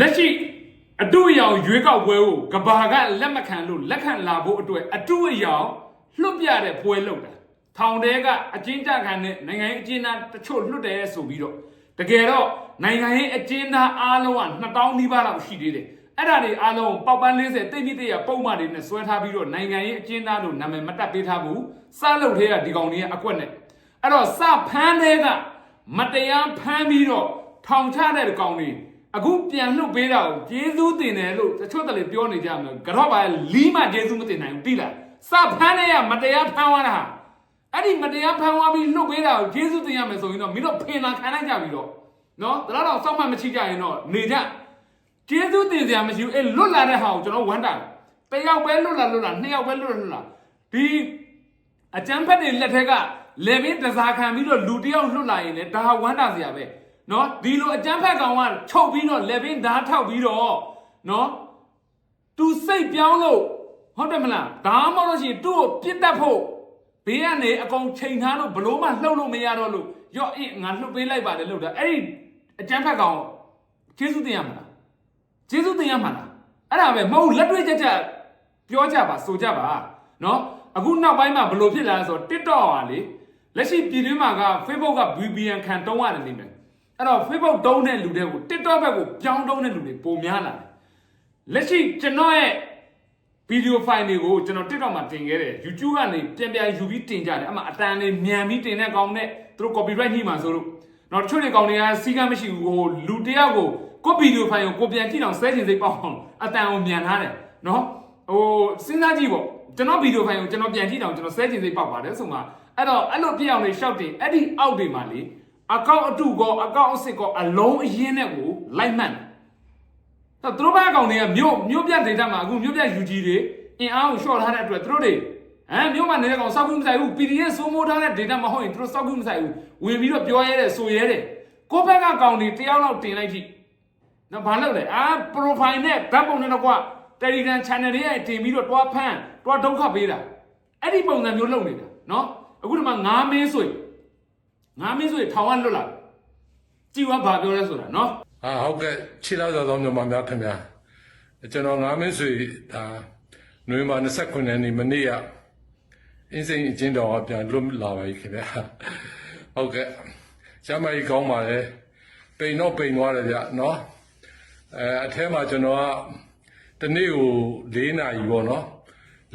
လက်ရှိအတုအယောင်ရွေးကောက်ပွဲကိုကဘာကလက်မခံလို့လက်ခံလာဖို့အတွက်အတုအယောင်လွတ်ပြတဲ့ပွဲလုပ်တာထောင်တဲကအကျဉ်းချခံတဲ့နိုင်ငံရေးအကျဉ်းသားတချို့လွတ်တယ်ဆိုပြီးတော့တကယ်တော့နိုင်ငံရေးအကျဉ်းသားအားလုံးက2000နီးပါးလောက်ရှိသေးတယ်အဲ့ဒါတွေအားလုံးပေါက်ပန်း40တိတ်တိတ်ရပုံမှန်တွေနဲ့ဆွဲထားပြီးတော့နိုင်ငံရေးအကျဉ်းသားလို့နာမည်မတက်ပေးထားဘူးစလုပ်သေးကဒီကောင်တွေကအကွက်နဲ့အဲ့တော့စဖမ်းတဲ့ကမတရားဖမ်းပြီးတော့ထောင်ချတဲ့ကောင်တွေ အခုပြန်လွတ်ပေးတာကိုကျေးဇူးတင်တယ်လို့တချို့တလေပြောနေကြမယ်ကတော့ပါလီးမှကျေးဇူးမတင်နိုင်ဘူးတိလားစဖမ်းနေရမတရားဖမ်းသွားတာဟာအဲ့ဒီမတရားဖမ်းသွားပြီးလွတ်ပေးတာကိုကျေးဇူးတင်ရမယ်ဆိုရင်တော့မင်းတို့ဖင်လာခံလိုက်ကြပြီတော့နော်ဒါတော့စောင့်မှတ်မချိကြရင်တော့နေကြကျေးဇူးတင်စရာမရှိဘူးအဲ့လွတ်လာတဲ့ဟာကိုကျွန်တော်ဝမ်းတာတယ်တယောက်ပဲလွတ်လာလွတ်လာနှစ်ယောက်ပဲလွတ်လာလွတ်လာဒီအကျန်းဖက်တွေလက်ထက်ကလေဘင်းတစားခံပြီးတော့လူတစ်ယောက်လွတ်လာရင်လည်းဒါဟာဝမ်းတာစရာပဲ နော်ဒီလိုအကျန်းဖက်ကောင်ကချုပ်ပြီးတော့လေဘင်းဓာတ်ထောက်ပြီးတော့နော်သူစိတ်ပြောင်းလို့ဟုတ်တယ်မလားဒါမှမဟုတ်လို့ရှိရင်သူ့ကိုပြစ်တတ်ဖို့ဘေးကနေအကုန်ချိန်ထားလို့ဘလို့မှလှုပ်လို့မရတော့လို့ရော့အေးငါလှုပ်ပေးလိုက်ပါတယ်လို့ဒါအဲ့ဒီအကျန်းဖက်ကောင်ကျေးဇူးတင်ရမှာလားကျေးဇူးတင်ရမှာလားအဲ့ဒါပဲမဟုတ်လက်တွေ့ချက်ချက်ပြောကြပါဆိုကြပါနော်အခုနောက်ပိုင်းမှာဘလို့ဖြစ်လာလဲဆိုတော့ TikTok ဟာလေလက်ရှိပြည်တွင်းမှာက Facebook က VPN ခံတုံးရတယ်နေမယ် အဲ့တော့ Facebook တုံးတဲ့လူတွေကို TikTok ဘက်ကိုပြောင်းတုံးတဲ့လူတွေပုံများလာတယ်လက်ရှိကျွန်တော်ရဲ့ဗီဒီယိုဖိုင်တွေကိုကျွန်တော် TikTok မှာတင်ခဲ့တယ် YouTube ကနေပြန်ပြန်ယူပြီးတင်ကြတယ်အမှအတန်လေးမြန်ပြီးတင်တဲ့ကောင်နဲ့သူတို့ copyright ညှိမှာဆိုလို့တော့တချို့တွေကောင်တွေကစီကမ်းမရှိဘူးဟိုလူတယောက်ကိုကိုဗီဒီယိုဖိုင်ကိုကိုပြန်ကြည့်အောင်ဆဲချင်စိတ်ပေါက်အောင်အတန်ကိုမြန်ထားတယ်နော်ဟိုစဉ်းစားကြည့်ပေါ့ကျွန်တော်ဗီဒီယိုဖိုင်ကိုကျွန်တော်ပြန်ကြည့်အောင်ကျွန်တော်ဆဲချင်စိတ်ပေါက်ပါတယ်ဆိုမှအဲ့တော့အဲ့လိုဖြစ်အောင်လေရှောက်တင်အဲ့ဒီအောက်တွေမှာလေ အကောင့်အတုကောအကောင့်အစ်စ်ကောအလုံးအရင်းနဲ့ကိုလိုက်မှန်တယ်တော့သူတို့ဘက်ကောင်တွေကမြို့မြို့ပြဒေတာမှာအခုမြို့ပြ UG တွေအင်အားကိုရှော့ထားတဲ့အတွက်သူတို့တွေဟမ်မြို့မှာနေတဲ့ကောင်စောက်ကူးမဆိုင်ဘူး PDF စိုးမိုးထားတဲ့ဒေတာမဟုတ်ရင်သူတို့စောက်ကူးမဆိုင်ဘူးဝင်ပြီးတော့ပြောရဲတယ်ဆိုရဲတယ်ကိုယ့်ဘက်ကကောင်တွေတယောက်လောက်တင်လိုက်ကြည့်နော်ဘာလုပ်လဲအာ profile နဲ့ဓာတ်ပုံနဲ့တော့ကွာ Telegram channel တွေရဲ့တင်ပြီးတော့တွားဖန်းတွားဒုက္ခပေးတာအဲ့ဒီပုံစံမျိုးလုပ်နေတာနော်အခုဒီမှာငါးမင်းဆွေငါး မင်းဆွေထောင်ကလွတ်လာကြည့်ဝါဘာပြောလဲဆိုတာနော်ဟာဟုတ်ကဲ့ခြေလောက်သောသောမြန်မာများခင်ဗျာကျွန်တော်ငါမင်းဆွေဒါနိုဝင်ဘာ29ရက်နေ့မနေ့ကအင်းစိန်အချင်းတော်ကပြန်လွတ်လာပါပြီခင်ဗျာဟုတ်ကဲ့ကျမကြီးကောင်းပါလေပိန်တော့ပိန်သွားတယ်ဗျနော်အဲအထဲမှာကျွန်တော်ကတနေ့ကို၄နာရီပေါ့နော်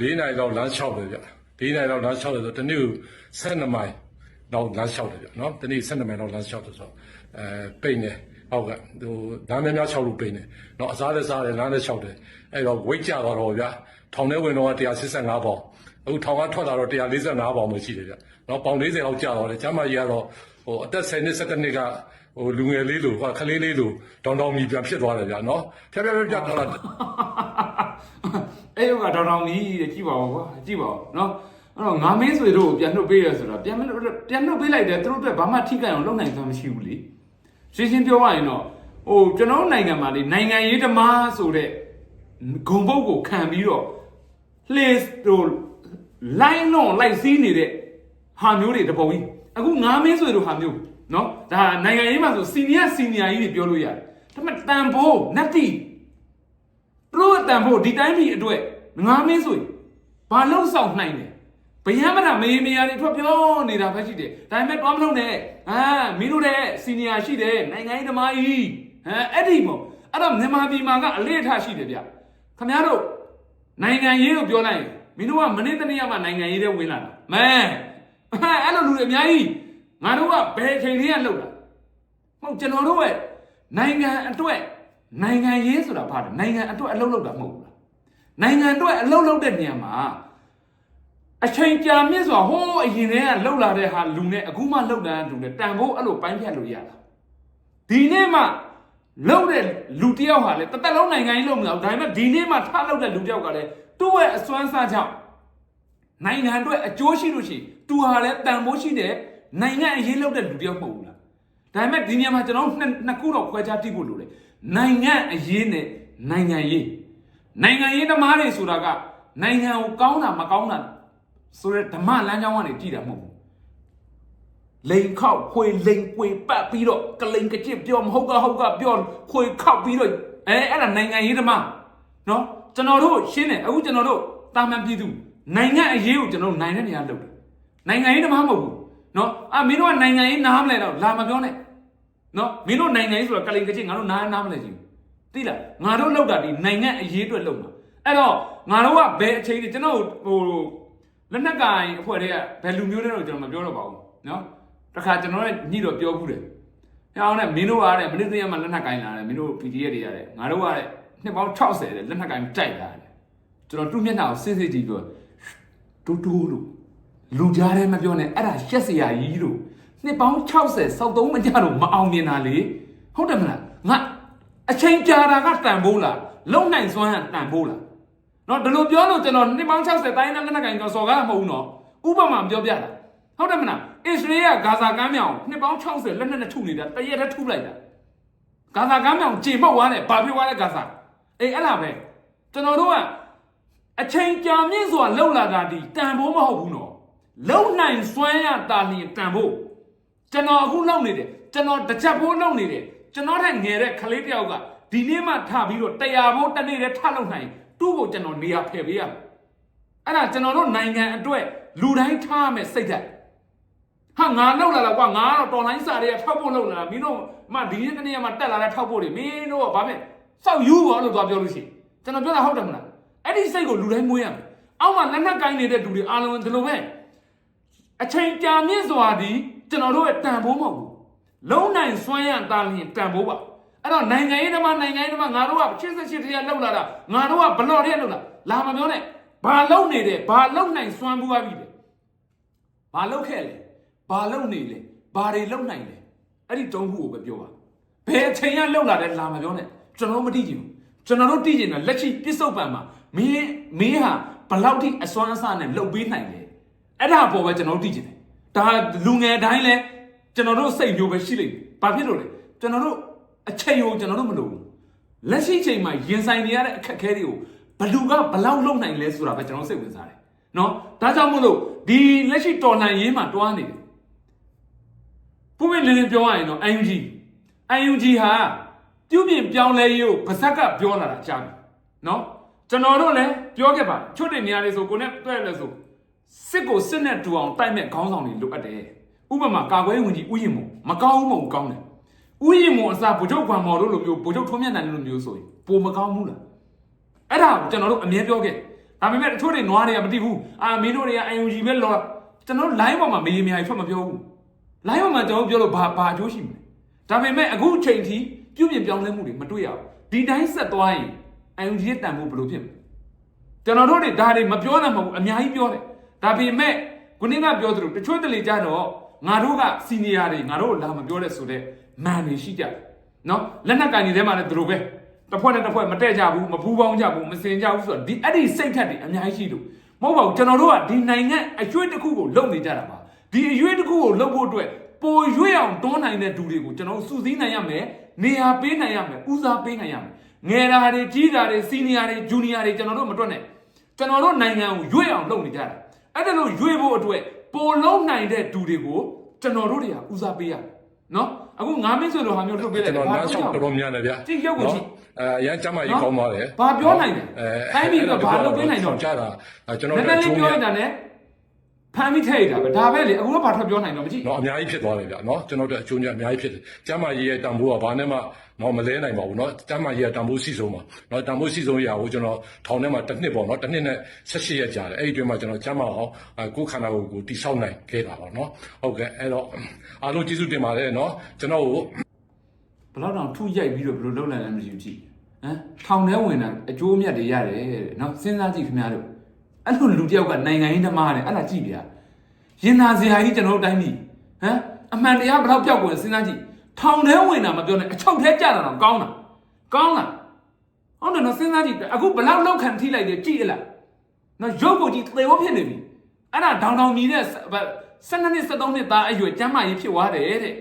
၄နာရီလောက်လမ်းလျှောက်တယ်ဗျ၄နာရီလောက်လမ်းလျှောက်တယ်ဆိုတနေ့ကို12မိုင် လောက်လမ်းလျှောက်တယ်ဗျနော်တနေ့12မိုင်လောက်လမ်းလျှောက်တယ်ဆိုတော့အဲပိန်တယ်ဟုတ်ကဲ့ဟိုလမ်းများများလျှောက်လို့ပိန်တယ်နော်အစားလည်းစားတယ်လမ်းလည်းလျှောက်တယ်အဲ့တော့ဝိတ်ကြသွားတော့ဗျထောင်ထဲဝင်တော့185ပေါင်အခုထောင်ကထွက်လာတော့145ပေါင်ပဲရှိတယ်ဗျနော်ပေါင်40လောက်ကျသွားတယ်ကျမကြီးကတော့ဟိုအသက်10နှစ်17နှစ်ကဟိုလူငယ်လေးလိုဟိုခလေးလေးလိုတောင်တောင်မြည်ပြန်ဖြစ်သွားတယ်ဗျနော်ဖြတ်ဖြတ်ဖြတ်ဖြတ်သွားတာအဲ့ယောကတောင်တောင်ကြီးတဲ့ကြည့်ပါဦးကွာကြည့်ပါဦးနော် အဲ့တော့ငါမင်းဆွေတို့ကိုပြန်နှုတ်ပေးရဆိုတာပြန်မပြန်နှုတ်ပေးလိုက်တယ်သူတို့အတွက်ဘာမှထိခိုက်အောင်လုပ်နိုင်စွမ်းမရှိဘူးလေရှင်းရှင်းပြောရရင်တော့ဟိုကျွန်တော်တို့နိုင်ငံမှာလေနိုင်ငံရေးသမားဆိုတဲ့ဂုံပုတ်ကိုခံပြီးတော့လှေဟို line လုံးလိုက်စီးနေတဲ့ဟာမျိုးတွေတပုံကြီးအခုငါမင်းဆွေတို့ဟာမျိုးနော်ဒါနိုင်ငံရေးမှာဆိုစီနီယာစီနီယာကြီးတွေပြောလို့ရတယ်ဒါပေမဲ့တန်ဖိုးနတ်တီသူတို့အတန်ဖို့ဒီတိုင်းပြည်အတွက်ငါမင်းဆိုရင်ဘာလို့ဆောင်နိုင်လဲ ဘယံမတာမေးမေးရတွေထွက်ပြောနေတာပဲရှိတယ်ဒါပေမဲ့တွားမလို့နဲ့ဟာမင်းတို့တဲ့စီနီယာရှိတယ်နိုင်ငံရေးသမားကြီးဟမ်အဲ့ဒီမို့အဲ့တော့မြန်မာပြည်မှာကအလေးအထားရှိတယ်ဗျခမရတို့နိုင်ငံရေးကိုပြောလိုက်ရင်မင်းတို့ကမနေ့တနေ့မှနိုင်ငံရေးတွေဝင်လာတာမဲဟာအဲ့လိုလူတွေအများကြီးငါတို့ကဘယ်ချိန်လေးကလောက်တာဟုတ်ကျွန်တော်တို့ရဲ့နိုင်ငံအတွက်နိုင်ငံရေးဆိုတာဘာလဲနိုင်ငံအတွက်အလုပ်လုပ်တာမဟုတ်ဘူးလားနိုင်ငံအတွက်အလုပ်လုပ်တဲ့နေရာမှာ အချိန်ကြာမြင့်စွာဟိုးအရင်တည်းကလှုပ်လာတဲ့ဟာလူနဲ့အခုမှလှုပ်လာတဲ့လူနဲ့တန်ဖို့အဲ့လိုပိုင်းဖြတ်လို့ရတာဒီနေ့မှလှုပ်တဲ့လူတစ်ယောက်ဟာလေတစ်သက်လုံးနိုင်ငံရေးလုပ်မလို့ဒါပေမဲ့ဒီနေ့မှထားလှုပ်တဲ့လူတစ်ယောက်ကလည်းသူ့ရဲ့အစွမ်းစားကြောင့်နိုင်ငံအတွက်အကျိုးရှိလို့ရှိရင်သူဟာလည်းတန်ဖိုးရှိတဲ့နိုင်ငံအရေးလုပ်တဲ့လူတစ်ယောက်မဟုတ်ဘူးလားဒါပေမဲ့ဒီနေရာမှာကျွန်တော်တို့နှစ်နှစ်ခုတော့ခွဲခြားသိဖို့လိုတယ်နိုင်ငံအရေးနဲ့နိုင်ငံရေးနိုင်ငံရေးသမားတွေဆိုတာကနိုင်ငံကိုကောင်းတာမကောင်းတာ ဆိုတဲ့ဓမ္မလမ်းကြောင်းကနေကြည့်တာမဟုတ်ဘူးလိန်ခောက်ခွေလိန်ပွေပတ်ပြီးတော့ကလိန်ကကြစ်ပြောမဟုတ်ကဟုတ်ကပြောခွေခောက်ပြီးတော့အဲအဲ့ဒါနိုင်ငံရေးဓမ္မနော်ကျွန်တော်တို့ရှင်းတယ်အခုကျွန်တော်တို့တာမန်ပြည်သူနိုင်ငံအရေးကိုကျွန်တော်တို့နိုင်တဲ့နေရာလုပ်တယ်နိုင်ငံရေးဓမ္မမဟုတ်ဘူးနော်အာမင်းတို့ကနိုင်ငံရေးနားမလဲတော့လာမပြောနဲ့နော်မင်းတို့နိုင်ငံရေးဆိုတော့ကလိန်ကချင်းငါတို့နားနားမလဲကြည့်သိလားငါတို့လောက်တာဒီနိုင်ငံအရေးအတွက်လုပ်မှာအဲ့တော့ငါတို့ကဘယ်အချိန်တွေကျွန်တော်ဟို လက်နက်ကင်အဖွဲ့တွေကဘယ်လူမျိုးတွေတော့ကျွန်တော်မပြောတော့ပါဘူးနော်တခါကျွန်တော်လည်းညှိတော့ပြောဘူးတယ်။ဟဲ့အောင်နဲ့မင်းတို့ကတဲ့မင်းတို့တည်းကမှလက်နက်ကင်လာတယ်မင်းတို့ PDF တွေရတယ်ငါတို့ကတဲ့နှစ်ပေါင်း60တဲ့လက်နက်ကင်တိုက်လာတယ်။ကျွန်တော်သူ့မျက်နှာကိုစစ်စစ်ကြည့်ပြောတူတူလို့လူကြားထဲမပြောနဲ့အဲ့ဒါရှက်စရာကြီးလို့နှစ်ပေါင်း60စောက်သုံးမကြတော့မအောင်မြင်တာလေဟုတ်တယ်မလားငါအချိန်ကြာတာကတန်ဖိုးလားလုံနိုင်စွမ်းကတန်ဖိုးလား နော်ဒီလိုပြောလို့ကျွန်တော်နှစ်ပေါင်း60တိုင်းလက်နက်ကင်ကျွန်တော်စော်ကားမဟုတ်ဘူးနော်ဥပမာပြောပြတာဟုတ်တယ်မလားအစ္စရေးကဂါဇာကမ်းမြောင်နှစ်ပေါင်း60လက်နက်နဲ့ထုနေတာတရက်တည်းထုလိုက်တာဂါဇာကမ်းမြောင်ကြေမောက်သွားတယ်ဘာဖြစ်သွားလဲဂါဇာအေးအဲ့လားပဲကျွန်တော်တို့ကအချိန်ကြာမြင့်စွာလှုပ်လာတာဒီတန်ဖိုးမဟုတ်ဘူးနော်လုံနိုင်စွမ်းရတာလျင်တန်ဖိုးကျွန်တော်အခုလုပ်နေတယ်ကျွန်တော်တစ်ချက်ဖိုးလုပ်နေတယ်ကျွန်တော်ထက်ငယ်တဲ့ကလေးတယောက်ကဒီနေ့မှထပြီးတော့တရားဖိုးတစ်နေ့တည်းထလုပ်နိုင် သူ့ကိုကျွန်တော်နေရာဖယ်ပေးရမယ်အဲ့ဒါကျွန်တော်တို့နိုင်ငံအတွက်လူတိုင်းထားရမယ်စိတ်ဓာတ်ဟာငါလောက်လာလားကွာငါကတော့တော်လိုင်းစာတွေကထောက်ဖို့လောက်လာမင်းတို့မဒီနေ့တနေ့မှတက်လာတဲ့ထောက်ဖို့တွေမင်းတို့ကဘာဖြစ်စောက်ယူပါလို့သွားပြောလို့ရှိရင်ကျွန်တော်ပြောတာဟုတ်တယ်မလားအဲ့ဒီစိတ်ကိုလူတိုင်းမွေးရမယ်အောက်မှာလက်နက်ကိုင်းနေတဲ့လူတွေအားလုံးဒီလိုပဲအချိန်ကြာမြင့်စွာဒီကျွန်တော်တို့ရဲ့တန်ဖိုးမဟုတ်ဘူးလုံနိုင်စွမ်းရတာလျင်တန်ဖိုးပါ အဲ့တော့နိုင်ငံရေးဓမ္မနိုင်ငံရေးဓမ္မငါတို့က88တရားလောက်လာတာငါတို့ကဘလော့တရားလောက်လာလာမပြောနဲ့ဘာလုံနေတယ်ဘာလုံနိုင်စွမ်းဘူးပါပြီလေဘာလုံခဲ့လဲဘာလုံနေလဲဘာတွေလုံနိုင်လဲအဲ့ဒီတုံးခုကိုပဲပြောပါဘယ်အချိန်ကလုံလာတယ်လာမပြောနဲ့ကျွန်တော်တို့မသိကြဘူးကျွန်တော်တို့သိကြတယ်လက်ရှိပြစ္ဆုတ်ပံမှာမင်းမင်းဟာဘလောက်ထိအစွမ်းအစနဲ့လှုပ်ပေးနိုင်လဲအဲ့ဒါပေါ်ပဲကျွန်တော်တို့သိချင်တယ်ဒါလူငယ်တိုင်းလဲကျွန်တော်တို့စိတ်မျိုးပဲရှိလိမ့်မယ်ဘာဖြစ်လို့လဲကျွန်တော်တို့ အချိန်ကိုကျွန်တော်တို့မလုပ်ဘူးလက်ရှိချိန်မှာရင်ဆိုင်နေရတဲ့အခက်အခဲတွေကိုဘလူကဘလောက်လုံနိုင်လဲဆိုတာပဲကျွန်တော်စိတ်ဝင်စားတယ်နော်ဒါကြောင့်မို့လို့ဒီလက်ရှိတော်လှန်ရေးမှာတွားနေတယ်ပုံမှန်လင်းလင်းပြောရရင်တော့ UNG UNG ဟာပြုပြင်ပြောင်းလဲရေးကိုဗစက်ကပြောလာတာကြားပြီနော်ကျွန်တော်တို့လည်းပြောခဲ့ပါချွတ်တဲ့နေရာလေးဆိုကိုနဲ့တွေ့လဲဆိုစစ်ကိုစစ်နဲ့တူအောင်တိုက်မဲ့ခေါင်းဆောင်တွေလိုအပ်တယ်ဥပမာကာကွယ်ရေးဝန်ကြီးဥယျာဉ်မုံမကောင်းဘူးမဟုတ်ကောင်းတယ် ဥယျာဉ်မုံအစားဗိုလ်ချုပ်ခွန်မော်တို့လိုမျိုးဗိုလ်ချုပ်ထွန်းမြတ်နိုင်တို့လိုမျိုးဆိုရင်ပိုမကောင်းဘူးလားအဲ့ဒါကိုကျွန်တော်တို့အမြဲပြောခဲ့ဒါပေမဲ့တချို့တွေနွားတွေကမသိဘူးအာမင်းတို့တွေကအယုံကြီးပဲလောကျွန်တော် line ပေါ်မှာမေးမြန်းထွက်မပြောဘူး line ပေါ်မှာကျွန်တော်ပြောလို့ဘာဘာအကျိုးရှိမလဲဒါပေမဲ့အခုချိန်ထိပြုပြင်ပြောင်းလဲမှုတွေမတွေ့ရဘူးဒီတိုင်းဆက်သွားရင်အယုံကြီးရဲ့တန်ဖိုးဘယ်လိုဖြစ်မလဲကျွန်တော်တို့တွေဒါတွေမပြောနိုင်မဟုတ်ဘူးအများကြီးပြောတယ်ဒါပေမဲ့ခုနကပြောသလိုတချို့တလေကြတော့ငါတို့ကစီနီယာတွေငါတို့လာမပြောတဲ့ဆိုတော့ မန်တွေရှိကြတယ်နော်လက်နက်ကန်တွေထဲမှာလည်းသူတို့ပဲတစ်ဖွဲ့နဲ့တစ်ဖွဲ့မတက်ကြဘူးမပူးပေါင်းကြဘူးမစင်ကြဘူးဆိုတော့ဒီအဲ့ဒီစိတ်ထက်တွေအများကြီးရှိလို့မဟုတ်ပါဘူးကျွန်တော်တို့ကဒီနိုင်ငံအရွေးတစ်ခုကိုလုံနေကြတာပါဒီအရွေးတစ်ခုကိုလုံဖို့အတွက်ပိုရွေ့အောင်တွန်းနိုင်တဲ့သူတွေကိုကျွန်တော်တို့စုစည်းနိုင်ရမယ်နေရာပေးနိုင်ရမယ်ဦးစားပေးနိုင်ရမယ်ငယ်တာတွေကြီးတာတွေစီနီယာတွေဂျူနီယာတွေကျွန်တော်တို့မတွက်နဲ့ကျွန်တော်တို့နိုင်ငံကိုရွေ့အောင်လုပ်နေကြတာအဲ့ဒါလို့ရွေ့ဖို့အတွက်ပိုလုံးနိုင်တဲ့သူတွေကိုကျွန်တော်တို့တွေကဦးစားပေးရမယ် နော်အခုငါမင်းဆိုလိုဟာမျိုးထုတ်ပေးလိုက်ကျွန်တယ်တော်နားဆောင်တော်တော်များတယ်ဗျာကြည့်ရုပ်ကိုကြည့်အဲအရန်ကျမ်းမာရေးကောင်းပါတယ်ဘာပြောနိုင်လဲတိုင်းပြည်ကဘာလုပ်ပေးနိုင်တော့ကြတာကျွန်တော်နည်းနည်းလေးပြောလိုက်တာနဲ့ ဖမ်းပြီးထည့်ရတာပဲဒါပဲလေအခုတော့ဘာထွက်ပြောနိုင်တော့မကြည့်နော်အများကြီးဖြစ်သွားတယ်ဗျနော်ကျွန်တော်တို့အကျိုးများအများကြီးဖြစ်တယ်ကျမ်းမာရေးရဲ့တန်ဖိုးကဘာနဲ့မှနော်မလဲနိုင်ပါဘူးနော်ကျမ်းမာရေးကတန်ဖိုးစီဆုံးပါနော်တန်ဖိုးစီဆုံးရာကိုကျွန်တော်ထောင်ထဲမှာတစ်နှစ်ပေါ့နော်တစ်နှစ်နဲ့16ရက်ကြာတယ်အဲ့ဒီအတွင်းမှာကျွန်တော်ကျမ်းမာအောင်ကိုယ်ခန္ဓာကိုယ်ကိုတိဆောက်နိုင်ခဲ့တာပေါ့နော်ဟုတ်ကဲ့အဲ့တော့အားလုံးကျေးဇူးတင်ပါတယ်နော်ကျွန်တော်ကိုဘလောက်တောင်ထုရိုက်ပြီးတော့ဘယ်လိုလုပ်နိုင်လဲမသိဘူးကြည့်ဟမ်ထောင်ထဲဝင်တာအကျိုးအမြတ်တွေရတယ်တဲ့နော်စဉ်းစားကြည့်ခင်ဗျားတို့ အဲ့လိုလူတစ်ယောက်ကနိုင်ငံရေးသမားတယ်အဲ့ဒါကြည့်ဗျာရင်နာစရာကြီးကျွန်တော်တို့တိုင်းပြည်ဟမ်အမှန်တရားဘယ်တော့ပြောက်ကွယ်စဉ်းစားကြည့်ထောင်ထဲဝင်တာမပြောနဲ့အချုပ်ထဲကျတာတော့ကောင်းတာကောင်းလားဟုတ်တယ်နော်စဉ်းစားကြည့်အခုဘယ်လောက်လောက်ခံထိလိုက်တယ်ကြည့်ရလားနော်ရုပ်ကိုကြည့်သေဝဖြစ်နေပြီအဲ့ဒါဒေါင်ဒေါင်မြည်တဲ့12နှစ်13နှစ်သားအရွယ်ကျမ်းမာရေးဖြစ်သွားတယ်တဲ့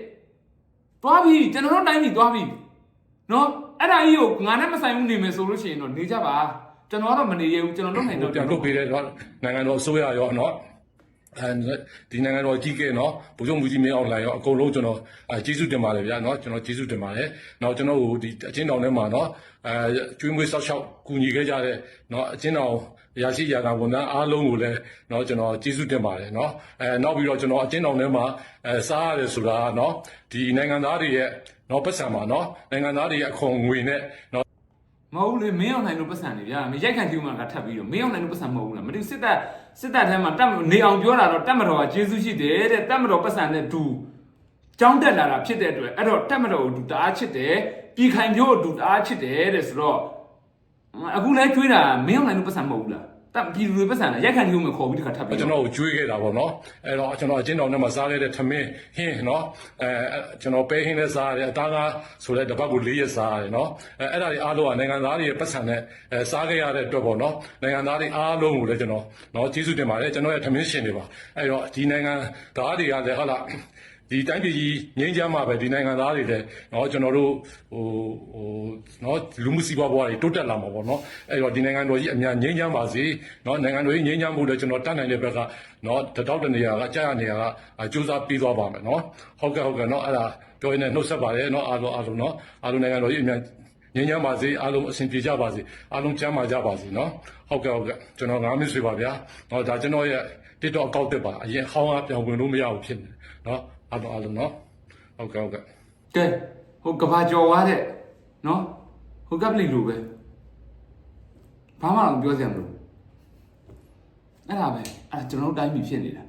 သွားပြီကျွန်တော်တို့တိုင်းပြည်သွားပြီနော်အဲ့ဒါကြီးကိုငါနဲ့မဆိုင်ဘူးနေမယ်ဆိုလို့ရှိရင်တော့နေကြပါ ကျွန်တော်ကတော့မနေရဘူးကျွန်တော်တို့နိုင်တော့ ပြန်လုပ်ပေးတဲ့เนาะနိုင်ငံတော်အစိုးရရောเนาะ အဲဒီနိုင်ငံတော်ကြီးကဲနော်ဘုံမူကြီးမင်းအောင်လှိုင်ရောအကုန်လုံးကျွန်တော်အဲကျေးဇူးတင်ပါတယ်ဗျာနော်ကျွန်တော်ကျေးဇူးတင်ပါတယ်နောက်ကျွန်တော်တို့ဒီအချင်းတော်ထဲမှာနော်အဲကျွေးမွေးဆောက်ရှောက်ကူညီခဲ့ကြတဲ့နော်အချင်းတော်ရရှိရတာဝန်ထမ်းအားလုံးကိုလည်းเนาะကျွန်တော်ကျေးဇူးတင်ပါတယ်เนาะအဲနောက်ပြီးတော့ကျွန်တော်အချင်းတော်ထဲမှာအဲစားရတယ်ဆိုတာကเนาะဒီနိုင်ငံသားတွေရဲ့เนาะပတ်စံပါเนาะနိုင်ငံသားတွေရဲ့အခွန်ငွေနဲ့เนาะ မဟုတ်ဘူးလေမင်းအောင်နိုင်လို့ပတ်စံနေဗျာမင်းရိုက်ခံကြည့်မှကထပ်ပြီးတော့မင်းအောင်နိုင်လို့ပတ်စံမဟုတ်ဘူးလားမတူစစ်တပ်စစ်တပ်ထဲမှာတက်မနေအောင်ပြောတာတော့တက်မတော်ကကျေးဇူးရှိတယ်တဲ့တက်မတော်ပတ်စံနဲ့ဒူကြောင်းတက်လာတာဖြစ်တဲ့အတွက်အဲ့တော့တက်မတော်ကိုဒူတအားချစ်တယ်ပြည်ခိုင်မျိုးကိုဒူတအားချစ်တယ်တဲ့ဆိုတော့အခုလဲကျွေးတာမင်းအောင်နိုင်လို့ပတ်စံမဟုတ်ဘူးလား တက်ပြည်သူတွေပတ်စံလားရိုက်ခံကြည့်မှခေါ်ပြီးတခါထပ်ပြီးကျွန်တော်ကိုကျွေးခဲ့တာပေါ့နော်အဲ့တော့ကျွန်တော်အချင်းတော်နဲ့မှာစားခဲ့တဲ့ထမင်းဟင်းနော်အဲကျွန်တော်ပဲဟင်းနဲ့စားရတယ်အသားကားဆိုတဲ့တပတ်ကို၄ရက်စားရတယ်နော်အဲအဲ့ဒါတွေအားလုံးကနိုင်ငံသားတွေရဲ့ပတ်စံနဲ့အဲစားခဲ့ရတဲ့အတွက်ပေါ့နော်နိုင်ငံသားတွေအားလုံးကိုလည်းကျွန်တော်နော်ကျေးဇူးတင်ပါတယ်ကျွန်တော်ရဲ့ထမင်းရှင်တွေပါအဲ့တော့ဒီနိုင်ငံသားတွေကလည်းဟုတ်လား ဒီတိုင်းပြည်ကြီးငြိမ်းချမ်းမှာပဲဒီနိုင်ငံသားတွေလည်းเนาะကျွန်တော်တို့ဟိုဟိုเนาะလူမှုစီးပွားဘဝတွေတိုးတက်လာမှာပေါ့เนาะအဲ့တော့ဒီနိုင်ငံတော်ကြီးအများငြိမ်းချမ်းပါစေเนาะနိုင်ငံတော်ကြီးငြိမ်းချမ်းမှုလည်းကျွန်တော်တတ်နိုင်တဲ့ဘက်ကเนาะတတောက်တနေရာကကြာရနေရာကစူးစမ်းပြီးသွားပါမယ်เนาะဟုတ်ကဲ့ဟုတ်ကဲ့เนาะအဲ့ဒါပြောရင်လည်းနှုတ်ဆက်ပါတယ်เนาะအားလုံးအားလုံးเนาะအားလုံးနိုင်ငံတော်ကြီးအများငြိမ်းချမ်းပါစေအားလုံးအဆင်ပြေကြပါစေအားလုံးကျမ်းမာကြပါစေเนาะဟုတ်ကဲ့ဟုတ်ကဲ့ကျွန်တော်ငါးမိတ်ဆွေပါဗျာเนาะဒါကျွန်တော်ရဲ့ TikTok အကောင့်တက်ပါအရင်ဟောင်းကပြောင်းဝင်လို့မရဘူးဖြစ်နေเนาะ အားလုံးအားလုံးနော်ဟုတ်ကဲ့ဟုတ်ကဲ့ကဲဟိုကဘာကြော်ွားတဲ့နော်ဟိုကပလီလိုပဲဘာမှတော့ပြောစရာမလိုအဲ့ဒါပဲအဲ့ဒါကျွန်တော်တို့တိုင်းပြည်ဖြစ်နေတာ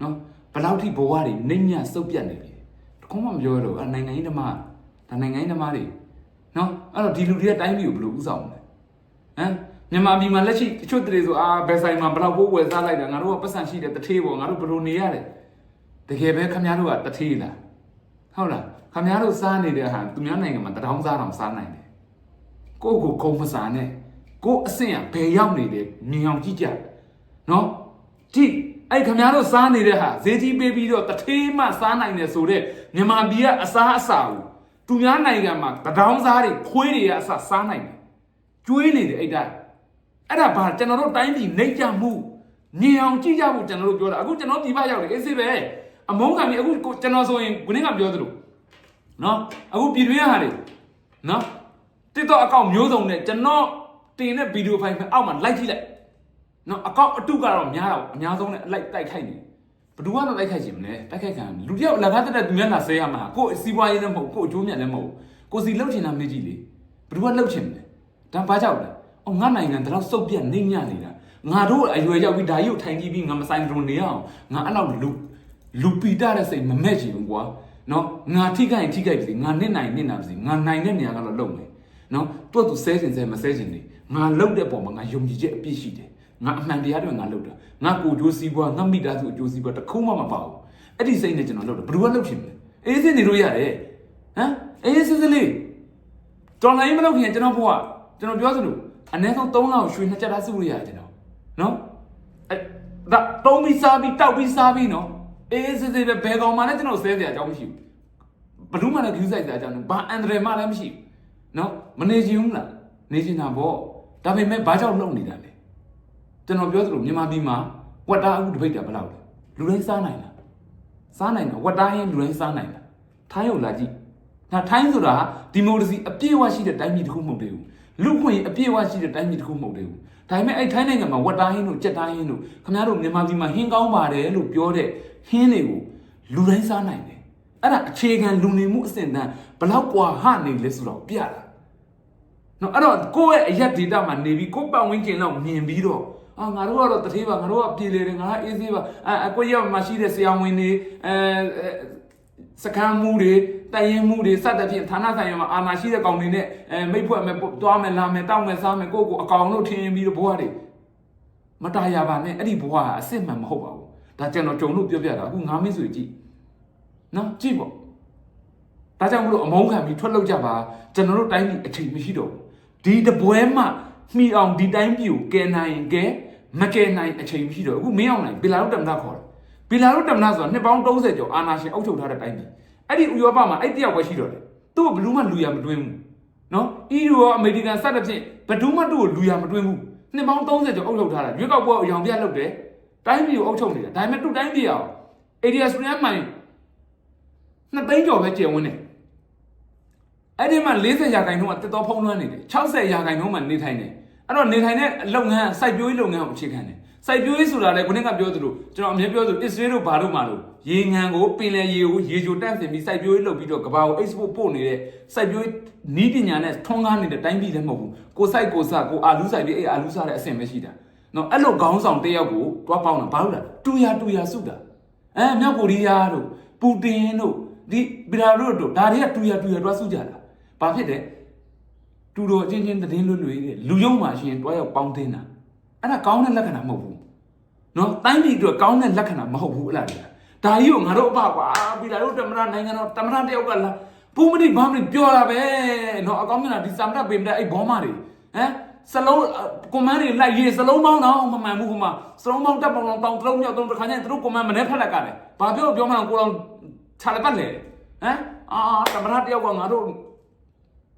နော်ဘလောက်ထိဘဝတွေနှိမ့်ညစုပ်ပြတ်နေပြီတခုမှမပြောရတော့အဲ့နိုင်ငံရေးဓမ္မဒါနိုင်ငံရေးဓမ္မတွေနော်အဲ့တော့ဒီလူတွေကတိုင်းပြည်ကိုဘယ်လိုဥဆောင်မလဲဟမ်မြန်မာပြည်မှာလက်ရှိတချို့တရေဆိုအာဘယ်ဆိုင်မှာဘလောက်ပိုးဝယ်စားလိုက်တာငါတို့ကပတ်စံရှိတယ်တထေးပေါ့ငါတို့ဘယ်လိုနေရလဲ တကယ်ပဲခမများတို့ကတထေးလားဟုတ်လားခမရတို့စားနေတဲ့ဟာသူများနိုင်ငံမှာတထောင်စားတောင်စားနိုင်တယ်ကိုယ့်ကိုယ်ခုံမစားနဲ့ကိုယ့်အဆင့်ကဘယ်ရောက်နေလဲမြင်အောင်ကြည့်ကြနော်ကြည့်အဲ့ခမရတို့စားနေတဲ့ဟာဈေးကြီးပေးပြီးတော့တထေးမှစားနိုင်တယ်ဆိုတော့မြန်မာပြည်ကအစားအစာကိုသူများနိုင်ငံမှာတထောင်စားတွေခွေးတွေကအစားစားနိုင်တယ်ကျွေးနေတယ်အဲ့ဒါအဲ့ဒါဘာကျွန်တော်တို့တိုင်းပြည်နှိမ့်ကြမှုမြင်အောင်ကြည့်ကြဖို့ကျွန်တော်တို့ပြောတာအခုကျွန်တော်ပြည်ပရောက်တယ်အေးစေးပဲ အမုန်းခံပြီးအခုကိုကျွန်တော်ဆိုရင်ခုနကပြောသလိုနော်အခုပြည်တွင်းဟာတွေနော် TikTok အကောင့်မျိုးစုံနဲ့ကျွန်တော်တင်တဲ့ဗီဒီယိုဖိုင်ပဲအောက်မှာလိုက်ကြည့်လိုက်နော်အကောင့်အတုကတော့များတော့အများဆုံးနဲ့အလိုက်တိုက်ခိုက်နေဘယ်သူကတော့တိုက်ခိုက်ချင်မလဲတိုက်ခိုက်ခံရမယ်လူတယောက်လက်ကားတက်တဲ့သူများလာဆဲရမှာကိုယ်စီးပွားရေးလည်းမဟုတ်ကိုယ်အကျိုးမြတ်လည်းမဟုတ်ကိုယ်စီလှုပ်ချင်တာမေးကြည့်လေဘယ်သူကလှုပ်ချင်မလဲဒါဘာကြောက်လဲအော်ငါနိုင်ငံတတော့စုပ်ပြတ်နေညနေတာငါတို့အရွယ်ရောက်ပြီးဒါကြီးကိုထိုင်ကြည့်ပြီးငါမဆိုင်တုံနေအောင်ငါအဲ့လောက်လူ လူပီတာတဲ့စိတ်မမဲ့ချင်ဘူးကွာနော်ငါထိခိုက်ထိခိုက်ပြီငါနစ်နိုင်နစ်နာပြီငါနိုင်တဲ့နေရာကတော့လုံမယ်နော်တွတ်သူဆဲစင်ဆဲမဆဲစင်နေငါလုံတဲ့ပုံမှာငါယုံကြည်ချက်အပြည့်ရှိတယ်ငါအမှန်တရားတွေငါလုံတာငါကိုကြိုးစည်းပွားငါမိသားစုအကျိုးစည်းပွားတစ်ခုမှမပါဘူးအဲ့ဒီစိတ်နဲ့ကျွန်တော်လုံတယ်ဘယ်သူကလုံချင်မလဲအေးစင်းနေလို့ရတယ်ဟမ်အေးစင်းစင်းလေးတော်လိုင်းမလုပ်ခင်ကျွန်တော်ဘဝကျွန်တော်ပြောစလို့အနည်းဆုံး3လောက်ရွှေနှစ်ချက်သားစုလို့ရတယ်ကျွန်တော်နော်အဲ့ဒါတုံးပြီးစားပြီးတောက်ပြီးစားပြီးနော် အေးစစ်စစ်ပဲဘယ်ကောင်မှလည်းကျွန်တော်ဆဲစရာအကြောင်းမရှိဘူး ဘယ်သူမှလည်း view site တဲ့အကြောင်းဘာအန်ဒရယ်မှလည်းမရှိဘူးเนาะမနေချင်ဘူးလားနေချင်တာပေါ့ဒါပေမဲ့ဘာကြောင့်လုံနေတာလဲကျွန်တော်ပြောသလိုမြန်မာပြည်မှာဝက်တာအခုတပိတ်တာဘယ်လောက်လဲလူတိုင်းစားနိုင်လားစားနိုင်တော့ဝက်တာရင်လူတိုင်းစားနိုင်လားထိုင်းရုံလာကြည့်ဒါထိုင်းဆိုတာဒီမိုကရေစီအပြည့်အဝရှိတဲ့တိုင်းပြည်တစ်ခုမဟုတ်သေးဘူးလူ့ခွင့်အပြည့်အဝရှိတဲ့တိုင်းပြည်တစ်ခုမဟုတ်သေးဘူးဒါပေမဲ့အဲ့ထိုင်းနိုင်ငံမှာဝက်တာဟင်းတို့ကြက်တာဟင်းတို့ခင်ဗျားတို့မြန်မာပြည်မှာဟင်းကောင်းပါတယ်လို့ပြောတဲ့ ဟင်းတွေကိုလူတိုင်းစားနိုင်တယ် အဲ့ဒါအခြေခံလူနေမှုအဆင့်တန်းဘလောက်กว่าဟနေလဲဆိုတော့ပြတာနော်အဲ့တော့ကိုယ့်ရဲ့အရက်ဒေတာမှာနေပြီးကိုယ့်ပတ်ဝန်းကျင်လောက်မြင်ပြီးတော့အာငါတို့ကတော့တတိပါငါတို့ကပြည်လေတယ်ငါကအေးသေးပါအဲအကိုရောက်မှာရှိတဲ့ဆရာဝန်တွေအဲစကမ်းမှုတွေတိုင်ရင်မှုတွေစသဖြင့်ဌာနဆိုင်ရာမှာအာဏာရှိတဲ့ကောင်တွေနဲ့အဲမိတ်ဖွဲ့မဲ့တွားမယ်လာမယ်တောက်မယ်စားမယ်ကိုယ့်ကိုအကောင်လို့ထင်ပြီးတော့ဘဝတွေမตายရပါနဲ့အဲ့ဒီဘဝကအစ်စ်မှန်မဟုတ်ပါဘူး ူး ဒါကျွန်တော်ကြုံလို့ပြောပြတာအခုငါမင်းဆိုကြည့်နော်ကြည့်ပေါ့ဒါကြောင့်မလို့အမုန်းခံပြီးထွက်လောက်ကြပါကျွန်တော်တို့တိုင်းပြည်အချိန်မရှိတော့ဘူးဒီတပွဲမှမှီအောင်ဒီတိုင်းပြည်ကိုကယ်နိုင်ရင်ကဲမကယ်နိုင်အချိန်မရှိတော့ဘူးအခုမင်းအောင်နိုင်ဘီလာရုတ္တမနာခေါ်တယ်ဘီလာရုတ္တမနာဆိုတာနှစ်ပေါင်း30ကျော်အာဏာရှင်အုပ်ချုပ်ထားတဲ့တိုင်းပြည်အဲ့ဒီဥရောပမှာအဲ့တယောက်ပဲရှိတော့တယ်သူ့ကိုဘယ်သူမှလူရမတွင်းဘူးနော် EU ရောအမေရိကန်စသဖြင့်ဘယ်သူမှသူ့ကိုလူရမတွင်းဘူးနှစ်ပေါင်း30ကျော်အုပ်ချုပ်ထားတာရွေးကောက်ပွဲအယောင်ပြလုပ်တယ် တိုင်းပြည်ကိုအုပ်ချုပ်နေတာဒါပေမဲ့သူ့တိုင်းပြည်အောင် area စပြန်မိုင်နှစ်သိန်းကျော်ပဲကျယ်ဝန်းတယ်အဲ့ဒီမှာ40ရာခိုင်နှုန်းကတက်တော့ဖုံးလွှမ်းနေတယ်60ရာခိုင်နှုန်းမှနေထိုင်တယ်အဲ့တော့နေထိုင်တဲ့လုပ်ငန်းစိုက်ပျိုးရေးလုပ်ငန်းကိုအခြေခံတယ်စိုက်ပျိုးရေးဆိုတာလေခုနကပြောသလိုကျွန်တော်အမြဲပြောသလို Israel တို့ဘာလို့မှလို့ရေငံကိုပင်လယ်ရေကိုရေချိုတန့်စင်ပြီးစိုက်ပျိုးရေးလုပ်ပြီးတော့ကဘာကို export ပို့နေတဲ့စိုက်ပျိုးရေးနီးပညာနဲ့ထွန်းကားနေတဲ့တိုင်းပြည်လည်းမဟုတ်ဘူးကိုစိုက်ကိုစကိုအာလူးစိုက်ပြီးအဲ့အာလူးစားတဲ့အဆင့်ပဲရှိတာ နော်အဲ့လိုခေါင်းဆောင်တစ်ယောက်ကိုတွားပေါင်းတာဘာလို့လဲတူရတူရစုတာအဲမြောက်ကိုရီးယားတို့ပူတင်တို့ဒီဘီလာရုတို့ဒါတွေကတူရတူရတွားစုကြတာဘာဖြစ်တယ်တူတော်အချင်းချင်းသတင်းလွတ်လွေတဲ့လူယုံမှရှင်တွားရောက်ပေါင်းတင်တာအဲ့ဒါကောင်းတဲ့လက္ခဏာမဟုတ်ဘူးနော်တိုင်းပြည်အတွက်ကောင်းတဲ့လက္ခဏာမဟုတ်ဘူးအဲ့ဒါတွေကဒါကြီးကိုငါတို့အဖကွာပြည်လာတို့တမရနိုင်ငံတော်တမရတယောက်ကလာပူမတိဘာမတိပြောတာပဲနော်အကောင်းမြတ်ဒီသမရပေမတဲ့အဲ့ဘောမတွေဟမ် စလုံးကွန်မန်းတွေလိုက်ရေးစလုံးပေါင်းတော့မမှန်ဘူးခမစလုံးပေါင်းတက်ပေါင်းတော့တောင်းတလုံးမြောက်တော့တစ်ခါကျရင်သူတို့ကွန်မန်းမနေ့ဖက်လက်ကတယ်ဘာပြောပြောမှန်းကိုတော့ခြာလက်ပတ်လေဟမ်အာတမရတယောက်ကငါတို့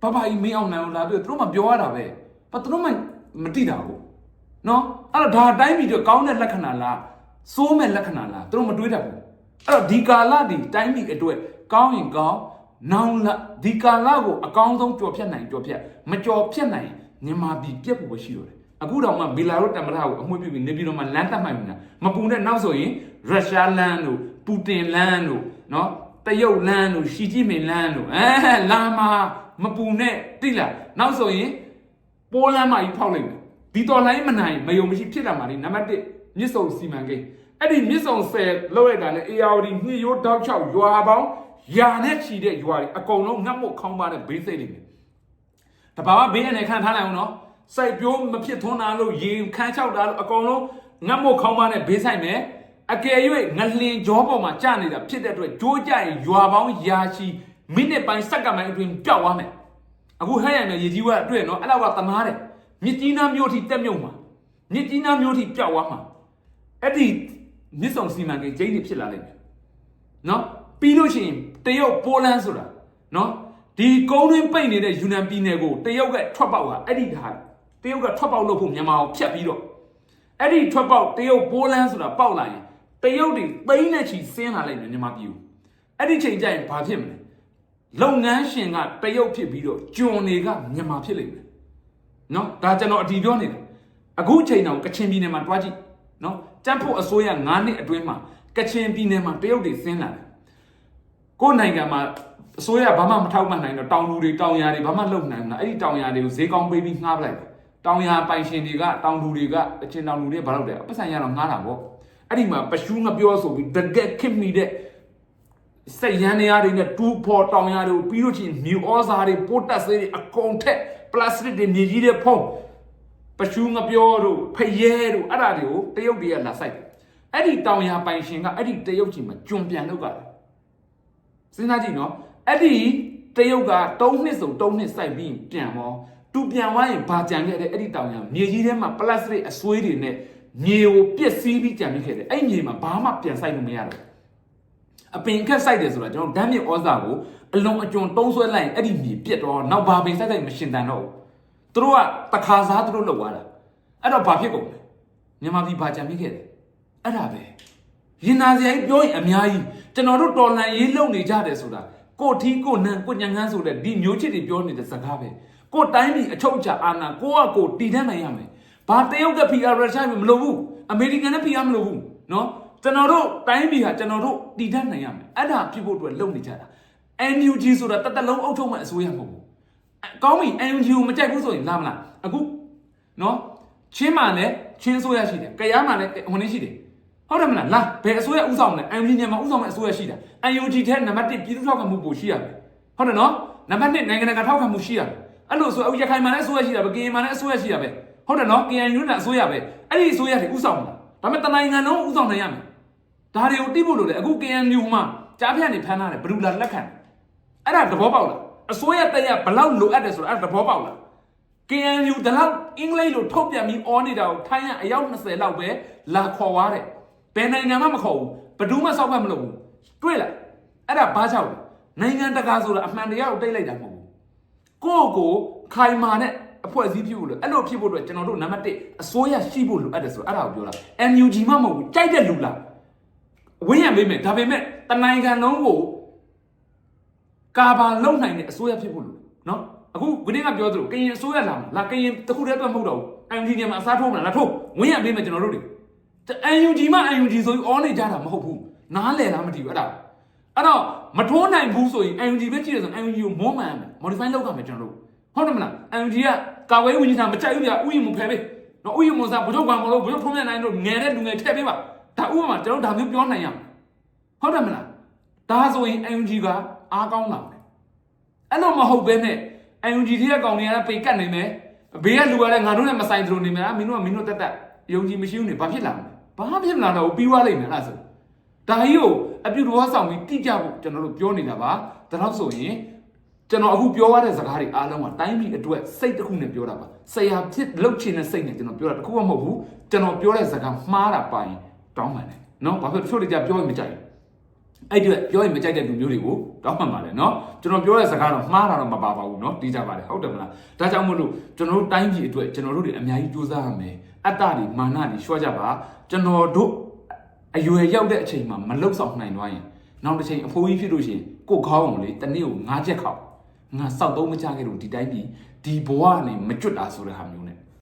ဘဘကြီးမင်းအောင်နိုင်အောင်လာပြီးတော့သူတို့မှပြောရတာပဲဘာသူတို့မှမတိတာဘူးနော်အဲ့တော့ဒါအတိုင်းပြည်တော့ကောင်းတဲ့လက္ခဏာလားစိုးမဲ့လက္ခဏာလားသူတို့မတွေးတတ်ဘူးအဲ့တော့ဒီကာလဒီတိုင်းပြည်အတွက်ကောင်းရင်ကောင်းနောင်လာဒီကာလကိုအကောင်းဆုံးကြော်ဖြတ်နိုင်ကြော်ဖြတ်မကြော်ဖြတ်နိုင် မြန်မာပြည်ပြက်ဖို့ပဲရှိတော့တယ်အခုတော့မှဘီလာရုစ်တမရကိုအမွှေးပြုပြီးနေပြည်တော်မှာလမ်းတတ်မှိုင်နေတာမပူတဲ့နောက်ဆိုရင်ရုရှားလမ်းတို့ပူတင်လမ်းတို့နော်တရုတ်လမ်းတို့ရှီဂျီမင်လမ်းတို့အဲလာမာမပူနဲ့တိလားနောက်ဆိုရင်ပိုးလမ်းမကြီးဖောက်လိုက်မယ်ဒီတော်လိုင်းမနိုင်မယုံမရှိဖြစ်လာမှာလေနံပါတ်1မြစ်စုံစီမံကိန်းအဲ့ဒီမြစ်စုံ10လောက်ရတာနဲ့ ARD ညရိုးတောက်ချောက်ရွာပေါင်းယာနဲ့ချီတဲ့ရွာတွေအကုန်လုံးငတ်မွတ်ခေါင်းပါတဲ့ဘေးစိတ်တွေပဲ တဘာဝဘေးအနေခံထားလိုက်အောင်နော်စိုက်ပြိုးမဖြစ်ထွန်းတာလို့ရေခန်းချောက်တာလို့အကုန်လုံးငတ်မွတ်ခေါင်းပါနဲ့ဘေးဆိုင်မယ်အကယ်၍ငလင်ကြောပေါ်မှာကြာနေတာဖြစ်တဲ့အတွက်ကြိုးကြရင်ရွာပေါင်းယာချီမိနစ်ပိုင်းစက္ကန့်ပိုင်းအတွင်းပျောက်သွားမယ်အခုဟဲ့ရမယ်ရေကြီးဝက်အတွက်နော်အဲ့လောက်ကတမားတယ်မြစ်ကြီးနားမြို့ထိတက်မြုံမှာမြစ်ကြီးနားမြို့ထိပျောက်သွားမှာအဲ့ဒီမြစ်ဆောင်စီမံကိန်းကျင်းနေဖြစ်လာလိမ့်မယ်နော်ပြီးလို့ရှိရင်တရုတ်ပိုလန်ဆိုတာနော် ဒီကုန်းတွင်းပိတ်နေတဲ့ယူနန်ပြည်နယ်ကိုတရုတ်ကထွက်ပေါက်ကအဲ့ဒီဒါတရုတ်ကထွက်ပေါက်လို့ဖို့မြန်မာကိုဖျက်ပြီးတော့အဲ့ဒီထွက်ပေါက်တရုတ်ပိုလန်ဆိုတာပေါက်လာရင်တရုတ်တွေပိန်းနဲ့ချီဆင်းလာလိုက်မယ်မြန်မာပြည်ကိုအဲ့ဒီချိန်ကျရင်ဘာဖြစ်မလဲလုပ်ငန်းရှင်ကတရုတ်ဖြစ်ပြီးတော့ကျွန်တွေကမြန်မာဖြစ်လိမ့်မယ်နော်ဒါကျွန်တော်အတီးပြောနေတာအခုချိန်တော့ကချင်ပြည်နယ်မှာတွားကြည့်နော်ကြက်ဖို့အစိုးရ9နှစ်အတွင်းမှာကချင်ပြည်နယ်မှာတရုတ်တွေဆင်းလာတယ်ကိုယ်နိုင်ငံမှာ အစိုးရဘာမှမထောက်ပံ့နိုင်တော့တောင်လူတွေတောင်ယာတွေဘာမှလုပ်နိုင်ဘူးလားအဲ့ဒီတောင်ယာတွေကိုဈေးကောင်းပေးပြီးငှားပလိုက်တယ်တောင်ယာပိုင်ရှင်တွေကတောင်လူတွေကအချင်းတောင်လူတွေဘာလုပ်တယ်ပတ်စံရတော့ငှားတာပေါ့အဲ့ဒီမှာပရှူးငပြောဆိုပြီးတကက်ခင်မိတဲ့စိတ်ရန်နေရာတွေနဲ့တူဖော်တောင်ယာတွေကိုပြီးလို့ချင်းမြူဩဇာတွေပိုးတက်ဆေးတွေအကုန်ထက်ပလတ်စတစ်တွေမြေကြီးတွေဖုံးပရှူးငပြောတို့ဖရဲတို့အဲ့ဒါတွေကိုတရုတ်တွေကလာဆိုင်တယ်အဲ့ဒီတောင်ယာပိုင်ရှင်ကအဲ့ဒီတရုတ်ကြီးမှာကျွံပြန်လုပ်ကြတယ်စဉ်းစားကြည့်နော် အဲ့ဒီတရုတ်က3နှစ်စုံ3နှစ်စိုက်ပြီးပြန်မောသူပြန်သွားရင်ဘာကြံခဲ့တဲ့အဲ့ဒီတောင်ရမြေကြီးထဲမှာပလတ်စတစ်အဆွေးတွေနဲ့မြေကိုပျက်စီးပြီးကြံမိခဲ့တယ်အဲ့မြေမှာဘာမှပြန်စိုက်လို့မရတော့အပင်ခက်စိုက်တယ်ဆိုတာကျွန်တော်ဓာတ်မြေဩဇာကိုအလွန်အကျွံတုံးဆွဲလိုက်ရင်အဲ့ဒီမြေပြက်တော့နောက်ဘာပင်စိုက်စိုက်မရှင်တန်တော့ဘူးသူတို့ကတခါစားသူတို့လောက်သွားတာအဲ့တော့ဘာဖြစ်ကုန်လဲမြန်မာပြည်ဘာကြံမိခဲ့တယ်အဲ့ဒါပဲရင်နာစရာကြီးပြောရင်အများကြီးကျွန်တော်တို့တော်လန်ရေးလုံနေကြတယ်ဆိုတာ ကိုထီးကိုနန်းကိုညံငန်းဆိုတဲ့ဒီမျိုးချစ်တွေပြောနေတဲ့စကားပဲကိုတိုင်းပြည်အချုပ်အခြာအာဏာကိုကကိုတည်တတ်နိုင်ရမယ်ဘာတရုတ်က PR ရုရှားမလို့ဘူးအမေရိကန်နဲ့ PR မလို့ဘူးเนาะကျွန်တော်တို့တိုင်းပြည်ဟာကျွန်တော်တို့တည်တတ်နိုင်ရမယ်အဲ့ဒါဖြစ်ဖို့အတွက်လုပ်နေကြတာ NUG ဆိုတာတသက်လုံးအုပ်ထုံးမဲ့အစိုးရမဟုတ်ဘူးအကောင်းပြီ NUG ကိုမကြိုက်ဘူးဆိုရင်လာမလားအခုเนาะချင်းမှလည်းချင်းဆိုရရှိတယ်ကြရမှလည်းဟိုနေရှိတယ် ဟုတ်တယ်မလားလာဘယ်အစိုးရဥဆောင်လဲ UNG ညမှာဥဆောင်မဲ့အစိုးရရှိတာ UNG ထဲနံပါတ်1ပြည်သူ့ထောက်ခံမှုပိုရှိရတယ်ဟုတ်တယ်နော်နံပါတ်2နိုင်ငံတကာထောက်ခံမှုရှိရတယ်အဲ့လိုဆိုအခုရခိုင်မှာလည်းအစိုးရရှိတာပဲကရင်မှာလည်းအစိုးရရှိတာပဲဟုတ်တယ်နော် KNU နဲ့အစိုးရပဲအဲ့ဒီအစိုးရတွေဥဆောင်မှာဒါပေမဲ့တနိုင်ငံလုံးဥဆောင်နိုင်ရမယ်ဒါတွေကိုတိဖို့လို့လေအခု KNU မှာကြားဖြတ်နေဖမ်းထားတယ်ဘယ်လိုလာလက်ခံအဲ့ဒါသဘောပေါက်လားအစိုးရတက်ရဘလောက်လိုအပ်တယ်ဆိုတာအဲ့ဒါသဘောပေါက်လား KNU တလောက်အင်္ဂလိပ်လိုထုတ်ပြန်ပြီးအော်နေတာကိုထိုင်းရအယောက်20လောက်ပဲလာခေါ်သွားတယ် ဘယ်နိုင်ငံမှမခေါ်ဘူးဘယ်သူမှစောက်ဖက်မလုပ်ဘူးတွေ့လားအဲ့ဒါဘာကြောင့်လဲနိုင်ငံတကာဆိုတာအမှန်တရားကိုတိတ်လိုက်တာမဟုတ်ဘူးကိုယ့်ကိုခိုင်မာနဲ့အဖွဲ့အစည်းဖြစ်ဖို့လို့အဲ့လိုဖြစ်ဖို့အတွက်ကျွန်တော်တို့နံပါတ်1အစိုးရရှိဖို့လိုအပ်တယ်ဆိုတော့အဲ့ဒါကိုပြောတာ NUG မှမဟုတ်ဘူးကြိုက်တဲ့လူလားဝင်းရံပေးမယ်ဒါပေမဲ့တနိုင်ငံလုံးကိုကာဘာလုံနိုင်တဲ့အစိုးရဖြစ်ဖို့လို့နော်အခုခုနေ့ကပြောသလိုကရင်အစိုးရလာမှာလာကရင်တခုတည်းအတွက်မဟုတ်တော့ဘူး NUG ညမှာအစားထိုးမလားလာထိုးဝင်းရံပေးမယ်ကျွန်တော်တို့တွေ NUG မှ NUG ဆိုပြီး all နေကြတာမဟုတ်ဘူးနားလည်လားမသိဘူးအဲ့ဒါအဲ့တော့မထိုးနိုင်ဘူးဆိုရင် NUG ပဲကြည့်ရဆို NUG ကိုမောမှန်မယ် modify လုပ်ရမယ်ကျွန်တော်တို့ဟုတ်တယ်မလား NUG ကကာဝေးဝင်ကြီးတာမကြိုက်ဘူးဗျာဥယျာဉ်မဖယ်ပေးနော်ဥယျာဉ်မစားဘုချုပ်ကံမလို့ဘုချုပ်ထုံးမြနိုင်တို့ငယ်တဲ့လူငယ်ထည့်ပေးပါဒါဥပမာကျွန်တော်ဒါမျိုးပြောနိုင်ရမယ်ဟုတ်တယ်မလားဒါဆိုရင် NUG ကအားကောင်းလာမယ်အဲ့လိုမဟုတ်ဘဲနဲ့ NUG ที่ကောင်တွေကပေကတ်နေမယ်ဘေးကလူကလည်းငါတို့နဲ့မဆိုင်သလိုနေမယ်မင်းတို့ကမင်းတို့တက်တက်ယုံကြည်မရှိဘူးနေဘာဖြစ်လာမလဲ ဘာမှဖြစ်မလာတော့ပြီးွားလိမ့်မယ်အဲ့ဒါဆိုဒါကြီးကိုအပြုတော်ဆောင်ပြီးတိကျဖို့ကျွန်တော်တို့ပြောနေတာပါဒါတော့ဆိုရင်ကျွန်တော်အခုပြောရတဲ့စကားတွေအားလုံးကတိုင်းပြည်အတွက်စိတ်တစ်ခုနဲ့ပြောတာပါဆရာဖြစ်လှုပ်ချင်တဲ့စိတ်နဲ့ကျွန်တော်ပြောတာတစ်ခုမှမဟုတ်ဘူးကျွန်တော်ပြောတဲ့စကားမှားတာပါရင်တောင်းပန်တယ်နော်ဘာဖြစ်တချို့တွေကြပြောရင်မကြိုက်ဘူးအဲ့ဒီပြောရင်မကြိုက်တဲ့လူမျိုးတွေကိုတောင်းပန်ပါတယ်နော်ကျွန်တော်ပြောတဲ့စကားတော့မှားတာတော့မပါပါဘူးနော်တီးကြပါတယ်ဟုတ်တယ်မလားဒါကြောင့်မို့လို့ကျွန်တော်တို့တိုင်းပြည်အတွက်ကျွန်တော်တို့တွေအများကြီးစူးစမ်းရမယ်အတ္တတွေမာနတွေရှော့ကြပါ ကျွန်တော်တို့အရွယ်ရောက်တဲ့အချိန်မှာမလှုပ်ဆောင်နိုင်တော့ရင်နောက်တစ်ချိန်အဖိုးကြီးဖြစ်လို့ရှိရင်ကိုယ်ခေါင်းအောင်လေတနေ့ကို၅ချက်ခောက်ငါစောက်သုံးမကြခဲ့လို့ဒီတိုင်းပြည်ဒီဘဝကနေမကြွတ်တာဆိုတဲ့ဟာမျိုးနဲ့